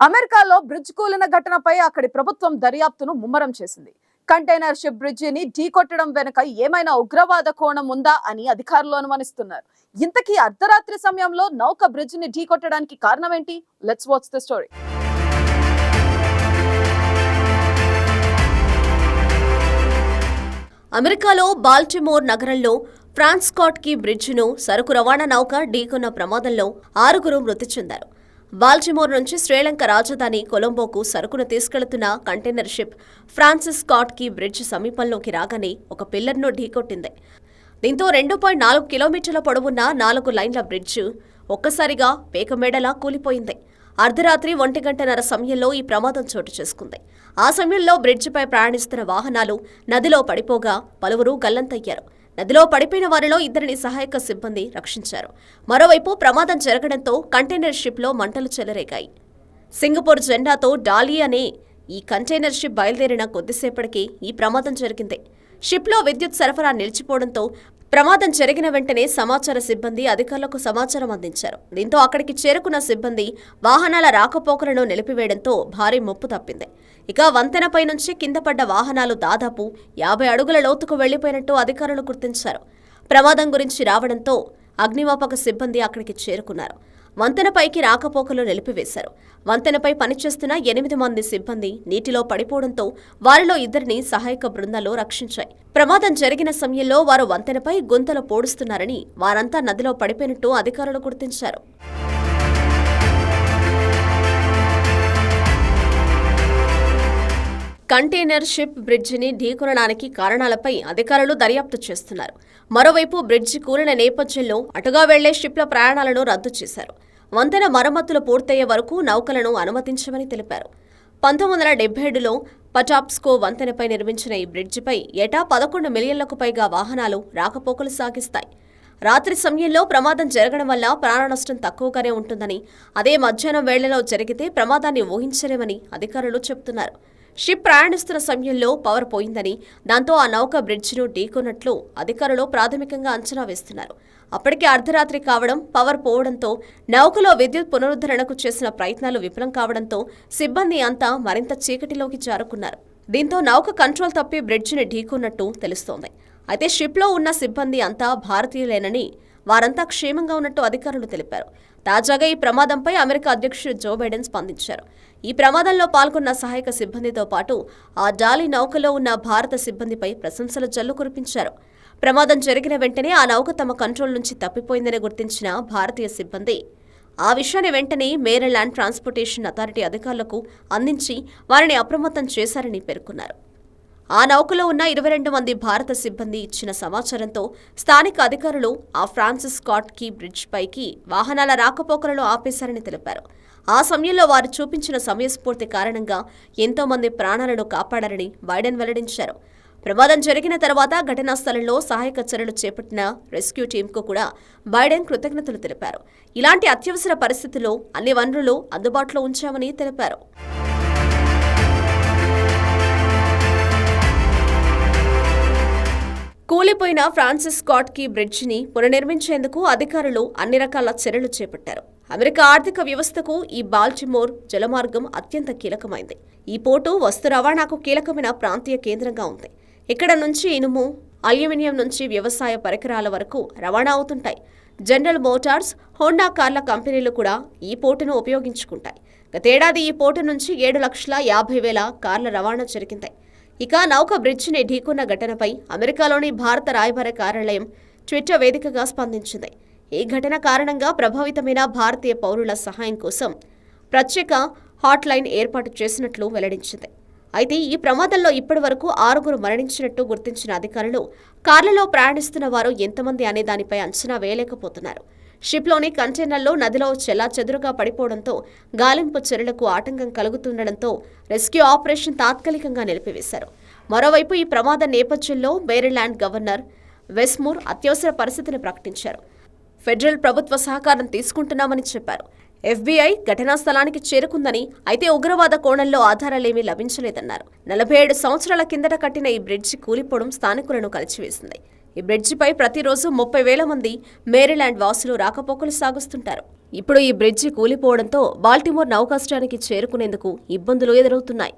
అమెరికాలో బ్రిడ్జ్ కూలిన ఘటనపై అక్కడి ప్రభుత్వం దర్యాప్తును ముమ్మరం చేసింది. కంటైనర్ షిప్ బ్రిడ్జిని ఢీకొట్టడం వెనుక ఏమైనా ఉగ్రవాద కోణం ఉందా అని అధికారులు అనుమానిస్తున్నారు. ఇంతకీ అర్ధరాత్రి సమయంలో నౌక బ్రిడ్జిని ఢీకొట్టడానికి కారణం ఏంటి లెట్స్ వాచ్ ద స్టోరీ అమెరికాలో బాల్టిమోర్ నగరంలో ఫ్రాన్స్కాట్కి బ్రిడ్జిను సరుకు రవాణా నౌక ఢీకొన్న ప్రమాదంలో ఆరుగురు మృతి చెందారు. బాల్చిమోర్ నుంచి శ్రీలంక రాజధాని కొలంబోకు సరుకును తీసుకెళ్తున్న కంటైనర్ షిప్ ఫ్రాన్సిస్ స్కాట్కి బ్రిడ్జ్ సమీపంలోకి రాగానే ఒక పిల్లర్ను ఢీకొట్టింది. దీంతో రెండు పాయింట్ నాలుగు కిలోమీటర్ల పొడవున్న నాలుగు లైన్ల బ్రిడ్జ్ ఒక్కసారిగా పేకమేడలా కూలిపోయింది. అర్ధరాత్రి ఒంటి గంటన్నర సమయంలో ఈ ప్రమాదం చోటు చేసుకుంది. ఆ సమయంలో బ్రిడ్జిపై ప్రయాణిస్తున్న వాహనాలు నదిలో పడిపోగా పలువురు గల్లంతయ్యారు. నదిలో పడిపోయిన వారిలో ఇద్దరిని సహాయక సిబ్బంది రక్షించారు. మరోవైపు ప్రమాదం జరగడంతో కంటైనర్ షిప్లో మంటలు చెలరేగాయి. సింగపూర్ జెండాతో డాలీ అనే ఈ కంటైనర్ షిప్ బయలుదేరిన కొద్దిసేపటికి ఈ ప్రమాదం జరిగింది. షిప్లో విద్యుత్ సరఫరా నిలిచిపోవడంతో ప్రమాదం జరిగిన వెంటనే సమాచార సిబ్బంది అధికారులకు సమాచారం అందించారు. దీంతో అక్కడికి చేరుకున్న సిబ్బంది వాహనాల రాకపోకలను నిలిపివేయడంతో భారీ ముప్పు తప్పింది. ఇక వంతెనపై నుంచి కింద పడ్డ వాహనాలు దాదాపు యాభై అడుగుల లోతుకు వెళ్ళిపోయినట్టు అధికారులు గుర్తించారు. ప్రమాదం గురించి రావడంతో అగ్నిమాపక సిబ్బంది అక్కడికి చేరుకున్నారు. వంతెనపైకి రాకపోకలు నిలిపివేశారు. వంతెనపై పనిచేస్తున్న ఎనిమిది మంది సిబ్బంది నీటిలో పడిపోవడంతో వారిలో ఇద్దరిని సహాయక బృందాలు రక్షించాయి. ప్రమాదం జరిగిన సమయంలో వారు వంతెనపై గుంతలు పోడుస్తున్నారని వారంతా నదిలో పడిపోయినట్టు అధికారులు గుర్తించారు. కంటైనర్ షిప్ బ్రిడ్జిని ఢీకొనడానికి కారణాలపై అధికారులు దర్యాప్తు చేస్తున్నారు. మరోవైపు బ్రిడ్జి కూలిన నేపథ్యంలో అటుగా వెళ్ళే షిప్ల ప్రయాణాలను రద్దు చేశారు. వంతెన మరమ్మతులు పూర్తయ్యే వరకు నౌకలను అనుమతించమని తెలిపారు. పంతొమ్మిది వందల డెబ్బై ఏడులో పటాప్స్కో వంతెనపై నిర్మించిన ఈ బ్రిడ్జిపై ఏటా పదకొండు మిలియన్లకు పైగా వాహనాలు రాకపోకలు సాగిస్తాయి. రాత్రి సమయంలో ప్రమాదం జరగడం వల్ల ప్రాణనష్టం తక్కువగానే ఉంటుందని అదే మధ్యాహ్నం వేళలో జరిగితే ప్రమాదాన్ని ఊహించలేమని అధికారులు చెబుతున్నారు. షిప్ ప్రయాణిస్తున్న సమయంలో పవర్ పోయిందని దాంతో ఆ నౌక బ్రిడ్జిను ఢీకొన్నట్లు అధికారులు ప్రాథమికంగా అంచనా వేస్తున్నారు. అప్పటికే అర్ధరాత్రి కావడం పవర్ పోవడంతో నౌకలో విద్యుత్ పునరుద్ధరణకు చేసిన ప్రయత్నాలు విఫలం కావడంతో సిబ్బంది అంతా మరింత చీకటిలోకి జారుకున్నారు. దీంతో నౌక కంట్రోల్ తప్పి బ్రిడ్జిని ఢీకొన్నట్టు తెలుస్తోంది. అయితే షిప్లో ఉన్న సిబ్బంది అంతా భారతీయులేనని వారంతా క్షేమంగా ఉన్నట్టు అధికారులు తెలిపారు. తాజాగా ఈ ప్రమాదంపై అమెరికా అధ్యక్షుడు జో బైడెన్ స్పందించారు. ఈ ప్రమాదంలో పాల్గొన్న సహాయక సిబ్బందితో పాటు ఆ డాలి నౌకలో ఉన్న భారత సిబ్బందిపై ప్రశంసల జల్లు కురిపించారు. ప్రమాదం జరిగిన వెంటనే ఆ నౌక తమ కంట్రోల్ నుంచి తప్పిపోయిందని గుర్తించిన భారతీయ సిబ్బంది ఆ విషయాన్ని వెంటనే మేరీల్యాండ్ ట్రాన్స్పోర్టేషన్ అథారిటీ అధికారులకు అందించి వారిని అప్రమత్తం చేశారని పేర్కొన్నారు. ఆ నౌకలో ఉన్న ఇరవై రెండు మంది భారత సిబ్బంది ఇచ్చిన సమాచారంతో స్థానిక అధికారులు ఆ ఫ్రాన్సిస్ స్కాట్ కీ బ్రిడ్జ్ పైకి వాహనాల రాకపోకలను ఆపేశారని తెలిపారు. ఆ సమయంలో వారు చూపించిన సమయస్ఫూర్తి కారణంగా ఎంతో మంది ప్రాణాలను కాపాడారని బైడెన్ వెల్లడించారు. ప్రమాదం జరిగిన తర్వాత ఘటనా స్థలంలో సహాయక చర్యలు చేపట్టిన రెస్క్యూ టీంకు కూడా బైడెన్ కృతజ్ఞతలు తెలిపారు. ఇలాంటి అత్యవసర పరిస్థితుల్లో అన్ని వనరులు అందుబాటులో ఉంచామని తెలిపారు. కూలిపోయిన ఫ్రాన్సిస్ స్కాట్ కీ బ్రిడ్జిని పునర్నిర్మించేందుకు అధికారులు అన్ని రకాల చర్యలు చేపట్టారు. అమెరికా ఆర్థిక వ్యవస్థకు ఈ బాల్చిమోర్ జలమార్గం అత్యంత కీలకమైంది. ఈ పోటు వస్తు రవాణాకు కీలకమైన ప్రాంతీయ కేంద్రంగా ఉంది. ఇక్కడ నుంచి ఇనుము అల్యూమినియం నుంచి వ్యవసాయ పరికరాల వరకు రవాణా అవుతుంటాయి. జనరల్ మోటార్స్ హోండా కార్ల కంపెనీలు కూడా ఈ పోర్టును ఉపయోగించుకుంటాయి. గతేడాది ఈ పోర్టు నుంచి ఏడు లక్షల యాభై వేల కార్ల రవాణా జరిగింది. ఇక నౌక బ్రిడ్జిని ఢీకొన్న ఘటనపై అమెరికాలోని భారత రాయబార కార్యాలయం ట్విట్టర్ వేదికగా స్పందించింది. ఈ ఘటన కారణంగా ప్రభావితమైన భారతీయ పౌరుల సహాయం కోసం ప్రత్యేక హాట్లైన్ ఏర్పాటు చేసినట్లు వెల్లడించింది. అయితే ఈ ప్రమాదంలో ఇప్పటివరకు ఆరుగురు మరణించినట్టు గుర్తించిన అధికారులు కార్లలో ప్రయాణిస్తున్న వారు ఎంతమంది అనే దానిపై అంచనా వేయలేకపోతున్నారు. షిప్లోని కంటైనర్లో నదిలో చెల్లా చెదురుగా పడిపోవడంతో గాలింపు చర్యలకు ఆటంకం కలుగుతుండటంతో రెస్క్యూ ఆపరేషన్ తాత్కాలికంగా నిలిపివేశారు. మరోవైపు ఈ ప్రమాద నేపథ్యంలో మేరీల్యాండ్ గవర్నర్ వెస్మూర్ అత్యవసర పరిస్థితిని ప్రకటించారు. ఫెడరల్ ప్రభుత్వ సహకారం తీసుకుంటున్నామని చెప్పారు. ఎఫ్బీఐ ఘటనా స్థలానికి చేరుకుందని అయితే ఉగ్రవాద కోణంలో ఆధారాలేమీ లభించలేదన్నారు. నలభై ఏడు సంవత్సరాల కిందట కట్టిన ఈ బ్రిడ్జి కూలిపోవడం స్థానికులను కలిచివేసింది. ఈ బ్రిడ్జిపై ప్రతిరోజు ముప్పై వేల మంది మేరీల్యాండ్ వాసులు రాకపోకలు సాగుస్తుంటారు. ఇప్పుడు ఈ బ్రిడ్జి కూలిపోవడంతో బాల్టిమోర్ నౌకాశ్రయానికి చేరుకునేందుకు ఇబ్బందులు ఎదురవుతున్నాయి.